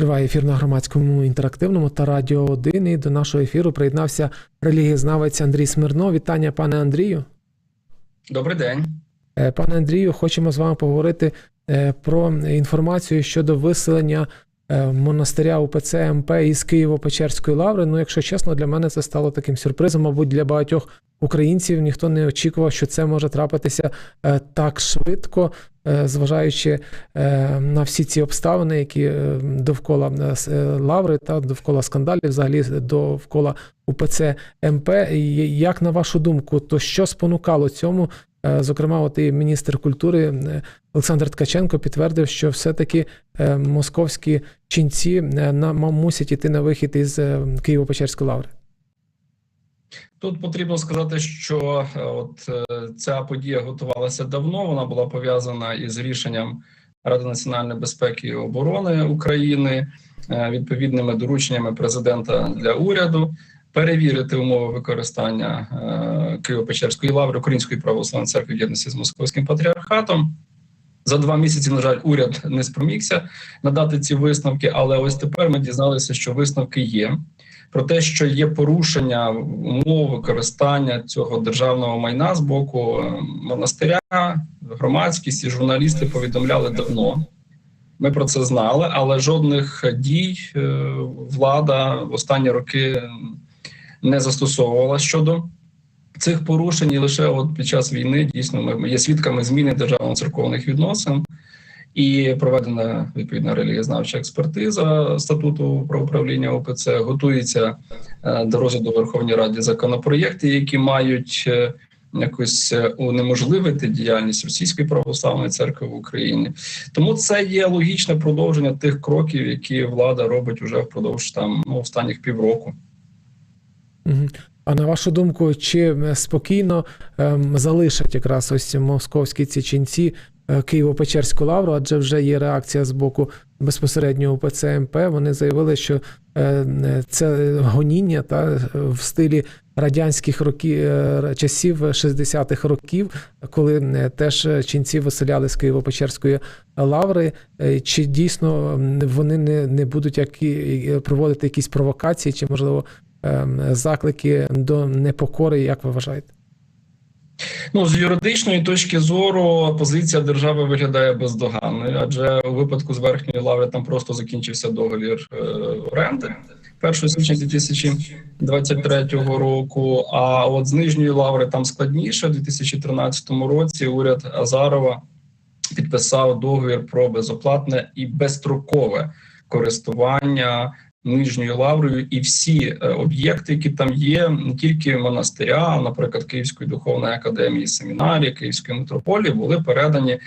Триває ефір на громадському інтерактивному та радіо 1. І до нашого ефіру приєднався релігієзнавець Андрій Смирнов. Вітання, пане Андрію. Добрий день. Е, Пане Андрію, хочемо з вами поговорити е, про інформацію щодо виселення е, монастиря УПЦ МП із Києво-Печерської лаври. Ну, якщо чесно, для мене це стало таким сюрпризом, мабуть, для багатьох українців ніхто не очікував, що це може трапитися так швидко, зважаючи е, на всі ці обставини, які е, довкола е, е, лаври та довкола скандалів, взагалі довкола УПЦ МП. Як на вашу думку, то що спонукало цьому? Е, Зокрема, от і міністр культури е, Олександр Ткаченко підтвердив, що все-таки е, московські ченці е, мусять іти на вихід із е, Києво-Печерської лаври. Тут потрібно сказати, що е, от е, ця подія готувалася давно. Вона була пов'язана із рішенням Ради національної безпеки і оборони України, е, відповідними дорученнями президента для уряду. Перевірити умови використання Києво-Печерської лаври Української православної церкви в єдності з московським патріархатом. За два місяці, на жаль, уряд не спромігся надати ці висновки, але ось тепер ми дізналися, що висновки є. Про те, що є порушення умов використання цього державного майна з боку е, монастиря, громадськість і журналісти повідомляли давно. Ми про це знали, але жодних дій е, влада в останні роки не застосовувала щодо цих порушень. Лише от під час війни дійсно ми є свідками зміни державно-церковних відносин. І проведена відповідна релігієзнавча експертиза статуту про управління ОПЦ. Готується е, до розгляду Верховній Раді законопроєкти, які мають е, якось е, унеможливити діяльність Російської православної церкви в Україні. Тому це є логічне продовження тих кроків, які влада робить уже впродовж там ну, останніх півроку. А на вашу думку, чи спокійно ем, залишать якраз ось московські ці ченці Києво-Печерську лавру, адже вже є реакція з боку безпосередньо УПЦ МП. Вони заявили, що е, е, це гоніння та е, в стилі радянських років е, часів 60-х років, коли е, теж ченці виселяли з Києво-Печерської лаври. Е, Чи дійсно вони не, не будуть які, проводити якісь провокації, чи можливо ем, заклики до непокори, як ви вважаєте? Ну з юридичної точки зору позиція держави виглядає бездоганною, адже у випадку з верхньої лаври там просто закінчився договір е, оренди 1 січня 2023 року. А от з нижньої лаври там складніше у 2013 році. Уряд Азарова підписав договір про безоплатне і безстрокове користування нижньою лаврою, і всі е, об'єкти, які там є, не тільки монастиря, наприклад, Київської духовної академії, семінарії, Київської митрополії, були передані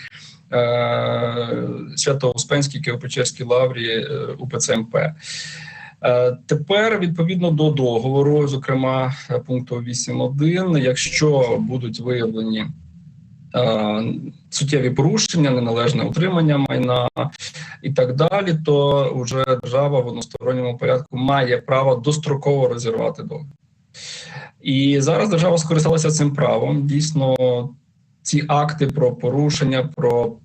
е, Свято-Успенській Києво-Печерській лаврі е, УПЦ МП. Е, Тепер відповідно до договору, зокрема пункту 8.1, якщо будуть виявлені суттєві порушення, неналежне утримання майна і так далі, то вже держава в односторонньому порядку має право достроково розірвати договір. І зараз держава скористалася цим правом. Дійсно, ці акти про порушення, про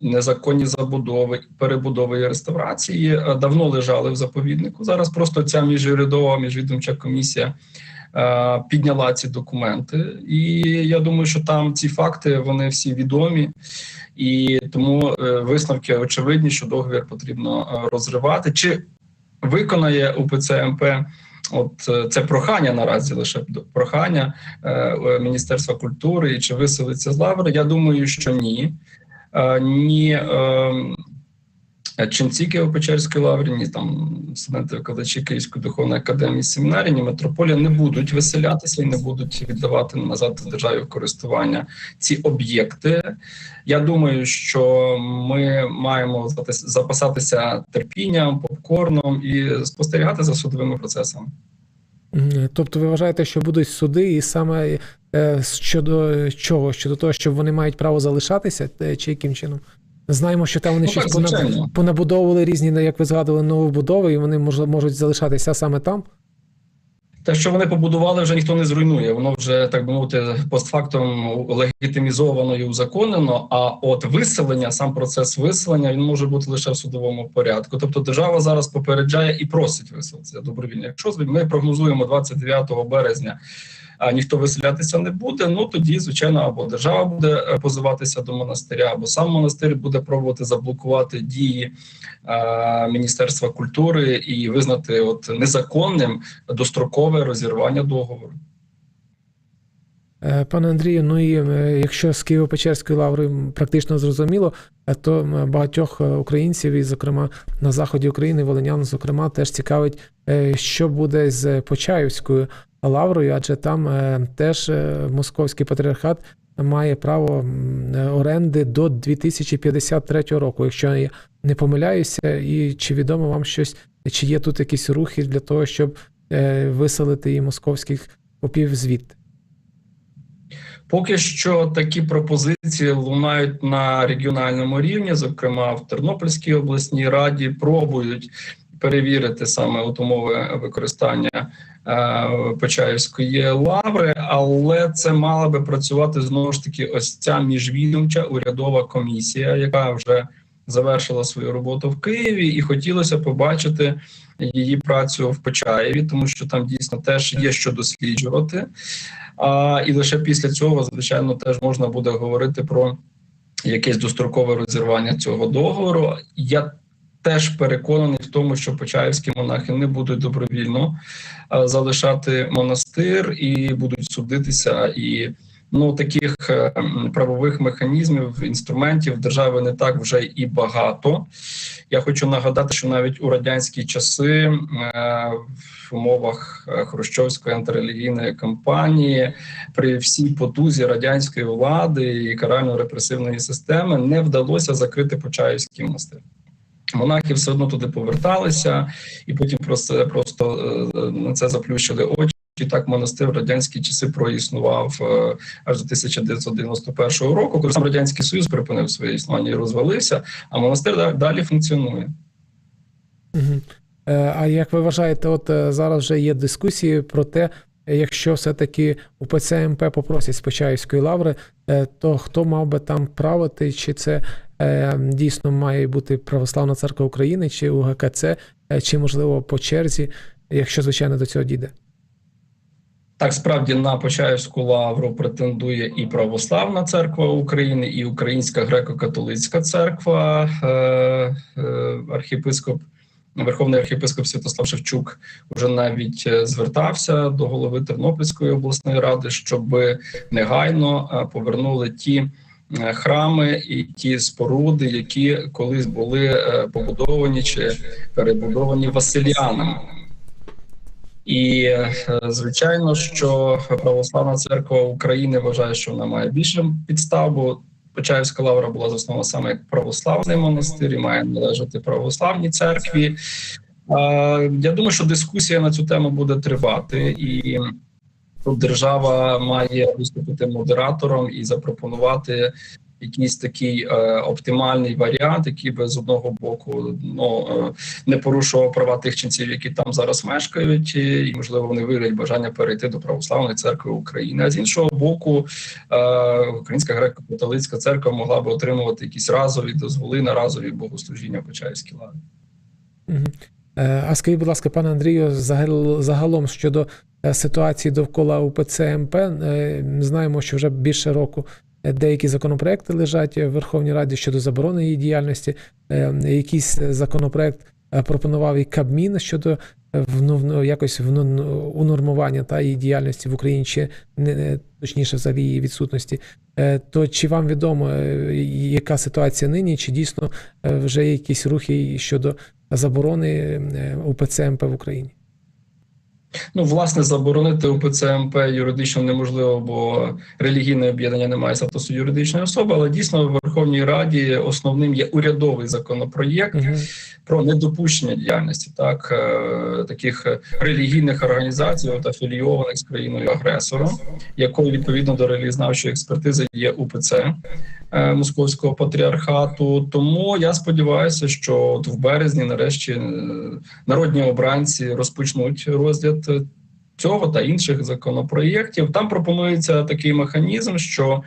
незаконні забудови, перебудови і реставрації е, давно лежали в заповіднику. Зараз просто ця міжурядова міжвідомча комісія підняла ці документи, і я думаю, що там ці факти вони всі відомі, і тому е, висновки очевидні, що договір потрібно е, розривати. Чи виконає УПЦ МП? От е, це прохання наразі лише прохання е, е, Міністерства культури і чи виселиться з лаври? Я думаю, що ні. Е, ні е, ченці Києво-Печерської лаври, ні там студенти викладачі Київської духовної академії семінарії, ні митрополія не будуть виселятися і не будуть віддавати назад державі в користування ці об'єкти. Я думаю, що ми маємо запас- запасатися терпінням, попкорном і спостерігати за судовими процесами. Тобто ви вважаєте, що будуть суди, і саме е, щодо чого? Щодо того, що вони мають право залишатися, е, чи яким чином? Знаємо, що там вони Ну, щось понаб- понабудовували різні, як ви згадували, новобудови, і вони мож- можуть залишатися саме там. Те, що вони побудували, вже ніхто не зруйнує. Воно вже так би мовити, постфактум легітимізовано і узаконено. А от виселення, сам процес виселення, він може бути лише в судовому порядку. Тобто, держава зараз попереджає і просить виселитися добровільно. Якщо ми прогнозуємо 29 березня. Ніхто виселятися не буде. Ну тоді, звичайно, або держава буде е, позиватися до монастиря, або сам монастир буде пробувати заблокувати дії е, Міністерства культури і визнати от незаконним дострокове розірвання договору. Е, Пане Андрію, ну і е, якщо з Києво-Печерської лаври практично зрозуміло, е, то багатьох українців, і, зокрема, на заході України, волинян, зокрема, теж цікавить, що буде з Почаївською лаврою, адже там теж московський патріархат має право оренди до 2053 року, якщо я не помиляюся, і чи відомо вам щось, чи є тут якісь рухи для того, щоб виселити і московських попів звідти? Поки що такі пропозиції лунають на регіональному рівні, зокрема в Тернопільській обласній раді, пробують перевірити саме от умови використання е, Почаївської лаври, але це мала би працювати знову ж таки ось ця міжвідомча урядова комісія, яка вже завершила свою роботу в Києві, і хотілося побачити її працю в Почаєві, тому що там дійсно теж є що досліджувати. А і лише після цього, звичайно, теж можна буде говорити про якесь дострокове розірвання цього договору. Я теж переконаний в тому, що почаївські монахи не будуть добровільно залишати монастир і будуть судитися і. Ну таких правових механізмів інструментів держави не так вже і багато. Я хочу нагадати, що навіть у радянські часи в умовах хрущовської антирелігійної кампанії при всій потузі радянської влади і карально-репресивної системи не вдалося закрити Почаївський монастир. Монахи все одно туди поверталися, і потім просто просто на це заплющили очі. І так монастир в радянські часи проіснував е, аж до 1991 року, коли сам радянський союз припинив своє існування і розвалився, а монастир далі функціонує. Угу. А як ви вважаєте, от е, зараз вже є дискусії про те, якщо все-таки у ПЦМП попросять Почаївської лаври, то хто мав би там правити, чи це дійсно має бути Православна Церква України, чи УГКЦ, чи можливо по черзі, якщо звичайно до цього дійде? Так, справді на Почаївську лавру претендує і Православна церква України, і Українська греко-католицька церква, е, е, архіпископ, Верховний архіпископ Святослав Шевчук вже навіть звертався до голови Тернопільської обласної ради, щоб негайно повернули ті храми і ті споруди, які колись були побудовані чи перебудовані Василянами. І звичайно, що православна церква України вважає, що вона має більше підстав, бо Почаївська лавра була заснована саме як православний монастир і має належати православній церкві. Я думаю, що дискусія на цю тему буде тривати, і тут держава має виступити модератором і запропонувати якийсь такий е, оптимальний варіант, який би з одного боку ну е, не порушував права тих ченців, які там зараз мешкають, і можливо вони виявлять бажання перейти до православної церкви України. А з іншого боку, е, Українська греко-католицька церква могла би отримувати якісь разові дозволи на разові богослужіння Почаївській лаві. А скажіть, будь ласка, пане Андрію, загалом щодо ситуації довкола УПЦ МП, знаємо, що вже більше року Деякі законопроекти лежать в Верховній Раді щодо заборони її діяльності. Якийсь законопроект пропонував і Кабмін щодо ну, якось унормування та її діяльності в Україні, чи не точніше взагалі її відсутності. То чи вам відомо, яка ситуація нині? Чи дійсно вже якісь рухи щодо заборони УПЦ МП в Україні? Ну, власне, заборонити УПЦ МП юридично неможливо, бо релігійне об'єднання не має статусу юридичної особи. Але дійсно в Верховній Раді основним є урядовий законопроєкт угу. про недопущення діяльності так е, таких релігійних організацій, от афілійованих з країною агресором, якою відповідно до релігізнавчої експертизи є УПЦ. Е, московського патріархату. Тому я сподіваюся, що от в березні, нарешті, е, народні обранці розпочнуть розгляд цього та інших законопроєктів. Там пропонується такий механізм, що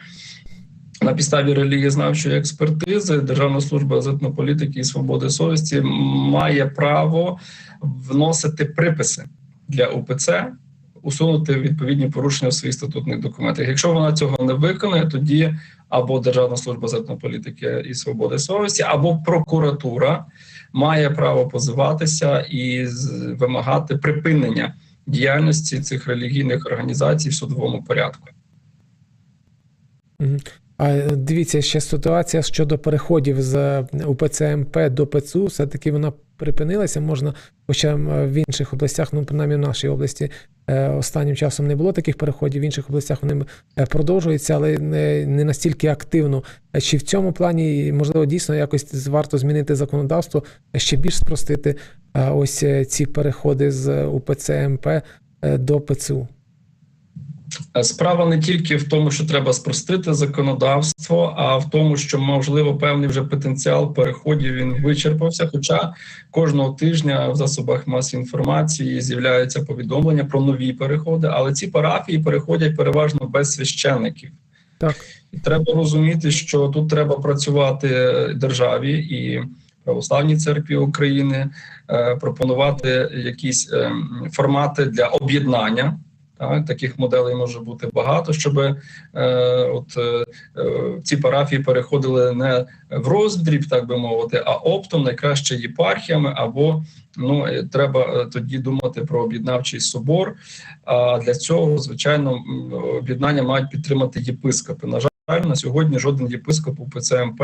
на підставі релігієзнавчої експертизи Державна служба з етнополітики і свободи совісті має право вносити приписи для УПЦ, усунути відповідні порушення в своїх статутних документах. Якщо вона цього не виконає, тоді або Державна служба зерної політики і свободи совісті, або прокуратура має право позиватися і вимагати припинення діяльності цих релігійних організацій в судовому порядку. Е, дивіться, ще ситуація щодо переходів з УПЦ МП до ПЦУ, все-таки вона припинилася. Можна, хоча в інших областях, ну принаймні в нашій області, е, останнім часом не було таких переходів, в інших областях вони е, продовжуються, але не, не настільки активно. Е, Чи в цьому плані можливо дійсно якось варто змінити законодавство, е, ще більш спростити е, ось е, ці переходи з УПЦ МП е, до ПЦУ? Е, Справа не тільки в тому, що треба спростити законодавство, а в тому, що можливо певний вже потенціал переходів він вичерпався. Хоча кожного тижня в засобах масової інформації з'являються повідомлення про нові переходи, але ці парафії переходять переважно без священиків. Так. І треба розуміти, що тут треба працювати державі і православній церкві України, е, пропонувати якісь ем, формати для об'єднання. Так, таких моделей може бути багато, щоб е, от е, е, ці парафії переходили не в роздріб, так би мовити, а оптом найкраще єпархіями, або ну е, треба е, тоді думати про об'єднавчий собор. А для цього, звичайно, об'єднання мають підтримати єпископи. На жаль, на сьогодні жоден єпископ у ПЦМП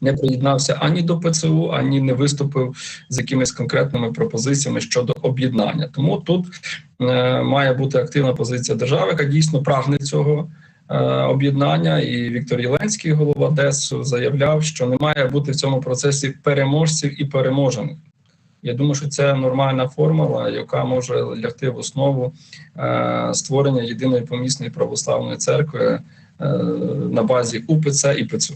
не приєднався ані до ПЦУ, ані не виступив з якимись конкретними пропозиціями щодо об'єднання. Тому тут має бути активна позиція держави, яка дійсно прагне цього. е, Об'єднання і Віктор Єленський, голова ДЕСу, заявляв, що не має бути в цьому процесі переможців і переможених. Я думаю, що це нормальна формула, яка може лягти в основу е, створення єдиної помісної православної церкви е, на базі УПЦ і ПЦУ.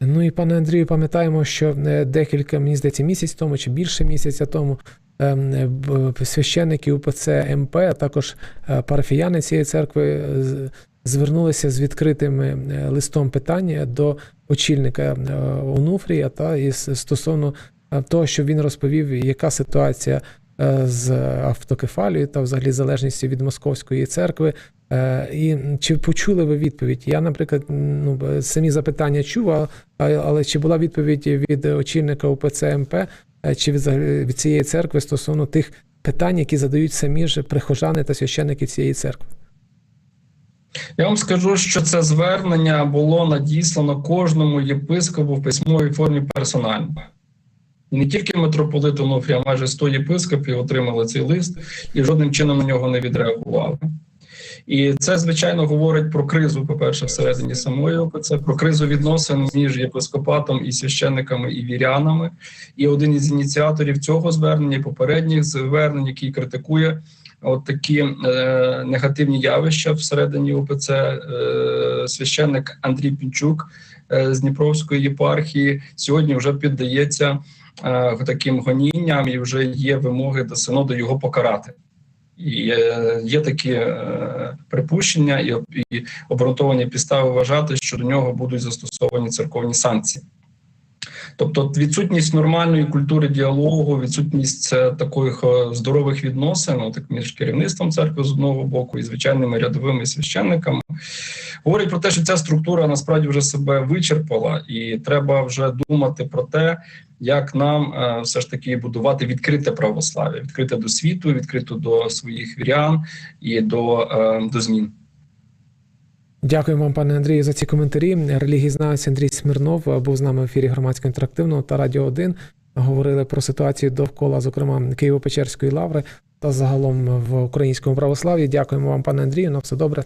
Ну і пане Андрію, пам'ятаємо, що е, декілька, мені здається, місяць тому чи більше місяця тому е, священники УПЦ МП, а також е, парафіяни цієї церкви е, звернулися з відкритим е, листом питання до очільника Онуфрія та із стосовно того, що він розповів, яка ситуація з автокефалією та взагалі залежністю від московської церкви. І чи почули ви відповідь? Я, наприклад, ну самі запитання чув, але чи була відповідь від очільника УПЦ МП чи від, цієї церкви стосовно тих питань, які задають самі ж прихожани та священники цієї церкви? Я вам скажу, що це звернення було надіслано кожному єпископу в письмовій формі персонально. Не тільки митрополит а майже 100 єпископів отримали цей лист і жодним чином на нього не відреагували. І це, звичайно, говорить про кризу, по-перше, всередині самої ОПЦ, про кризу відносин між єпископатом і священниками і вірянами. І один із ініціаторів цього звернення, попередніх звернень, який критикує от такі е, негативні явища всередині ОПЦ, е, священник Андрій Пінчук е, з Дніпровської єпархії сьогодні вже піддається е, таким гонінням і вже є вимоги до синоду його покарати. Е, є такі е, припущення і обґрунтовані підстави вважати, що до нього будуть застосовані церковні санкції. Тобто відсутність нормальної культури діалогу, відсутність е, таких е, здорових відносин ну, так між керівництвом церкви з одного боку і звичайними рядовими священниками, говорить про те, що ця структура насправді вже себе вичерпала, і треба вже думати про те, як нам е, все ж таки будувати відкрите православ'я, відкрите до світу, відкрите до своїх вірян і до, до змін. Дякуємо вам, пане Андрію, за ці коментарі. Релігізнавець Андрій Смірнов був з нами в ефірі громадського інтерактивного та Радіо 1. Говорили про ситуацію довкола, зокрема, Києво-Печерської лаври та загалом в українському православ'ї. Дякуємо вам, пане Андрію. На все добре.